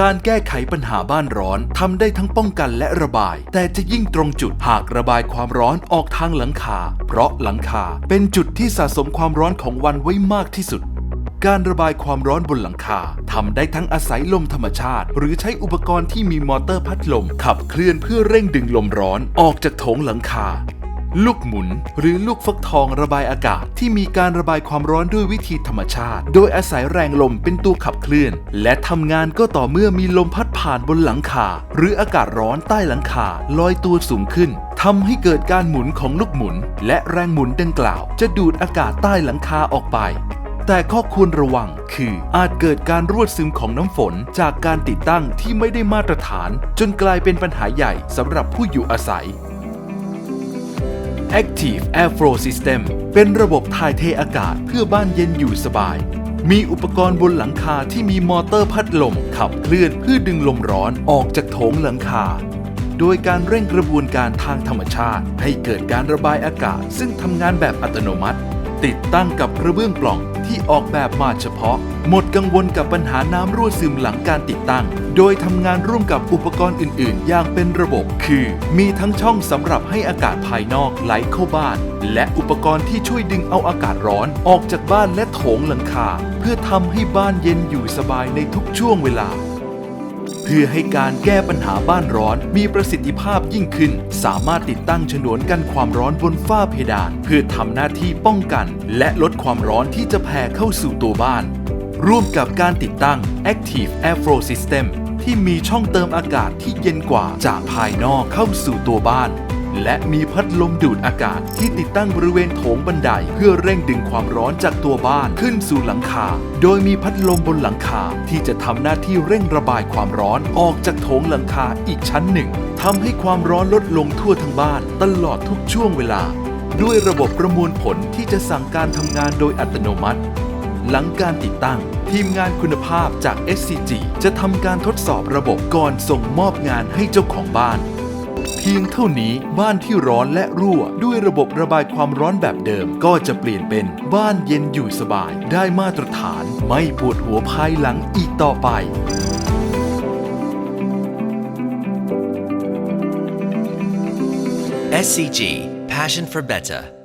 การแก้ไขปัญหาบ้านร้อนทำได้ทั้งป้องกันและระบาย แต่จะยิ่งตรงจุดหากระบายความร้อนออกทางหลังคา เพราะหลังคาเป็นจุดที่สะสมความร้อนของวันไว้มากที่สุด การระบายความร้อนบนหลังคาทำได้ทั้งอาศัยลมธรรมชาติ หรือใช้อุปกรณ์ที่มีมอเตอร์พัดลม ขับเคลื่อนเพื่อเร่งดึงลมร้อนออกจากโถงหลังคา ลูกหมุน หรือลูกฟักทองระบายอากาศที่มีการระบายความร้อนด้วยวิธีธรรมชาติ โดยอาศัยแรงลมเป็นตัวขับเคลื่อน และทำงานก็ต่อเมื่อมีลมพัดผ่านบนหลังคา หรืออากาศร้อนใต้หลังคาลอยตัวสูงขึ้นทำให้เกิดการหมุนของลูกหมุน และแรงหมุนดังกล่าว จะดูดอากาศใต้หลังคาออกไป แต่ข้อควรระวังคืออาจเกิดการรั่วซึมของน้ำฝนจากการติดตั้งที่ไม่ได้มาตรฐาน จนกลายเป็นปัญหาใหญ่สำหรับผู้อยู่อาศัย Active Airflow System เป็นระบบถ่ายเทอากาศเพื่อบ้านเย็นอยู่สบาย มีอุปกรณ์บนหลังคาที่มีมอเตอร์พัดลมขับเคลื่อนเพื่อดึงลมร้อนออกจากโถงหลังคา โดยการเร่งกระบวนการทางธรรมชาติ ให้เกิดการระบายอากาศ ซึ่งทำงานแบบอัตโนมัติ ติดตั้งกับกระเบื้องปล่องที่ออกแบบมาเฉพาะ หมดกังวลกับปัญหาน้ำรั่วซึมหลังการติดตั้ง โดยทำงานร่วมกับอุปกรณ์อื่น ๆ อย่างเป็นระบบ คือ มีทั้งช่องสำหรับให้อากาศภายนอกไหลเข้าบ้าน และอุปกรณ์ที่ช่วยดึงเอาอากาศร้อนออกจากบ้านและโถงหลังคา เพื่อทำให้บ้านเย็นอยู่สบายในทุกช่วงเวลา เพื่อให้การแก้ปัญหาบ้านร้อนมีประสิทธิภาพยิ่งขึ้น สามารถติดตั้งฉนวนกันความร้อนบนฝ้าเพดาน เพื่อทำหน้าที่ป้องกัน และลดความร้อนที่จะแผ่เข้าสู่ตัวบ้าน ร่วมกับการติดตั้ง Active Airflow System ที่มีช่องเติมอากาศที่เย็นกว่าจากภายนอกเข้าสู่ตัวบ้าน และมีพัดลมดูดอากาศที่ติดตั้งบริเวณโถงบันได เพื่อเร่งดึงความร้อนจากตัวบ้านขึ้นสู่หลังคา โดยมีพัดลมบนหลังคาที่จะทำหน้าที่เร่งระบายความร้อนออกจากโถงหลังคาอีกชั้นหนึ่งทำให้ความร้อนลดลงทั่วทั้งบ้าน ตลอดทุกช่วงเวลา ด้วยระบบประมวลผลที่จะสั่งการทำงานโดยอัตโนมัติ หลังการติดตั้ง ทีมงานคุณภาพจาก SCG จะทำการทดสอบระบบก่อนส่งมอบงานให้เจ้าของบ้าน พียงเท่านี้บ้านที่ร้อนและรั่ว ด้วยระบบระบายความร้อนแบบเดิม ก็จะเปลี่ยนเป็นบ้านเย็นอยู่สบาย ได้มาตรฐานไม่ปวดหัวภายหลังอีกต่อไป SCG Passion for Better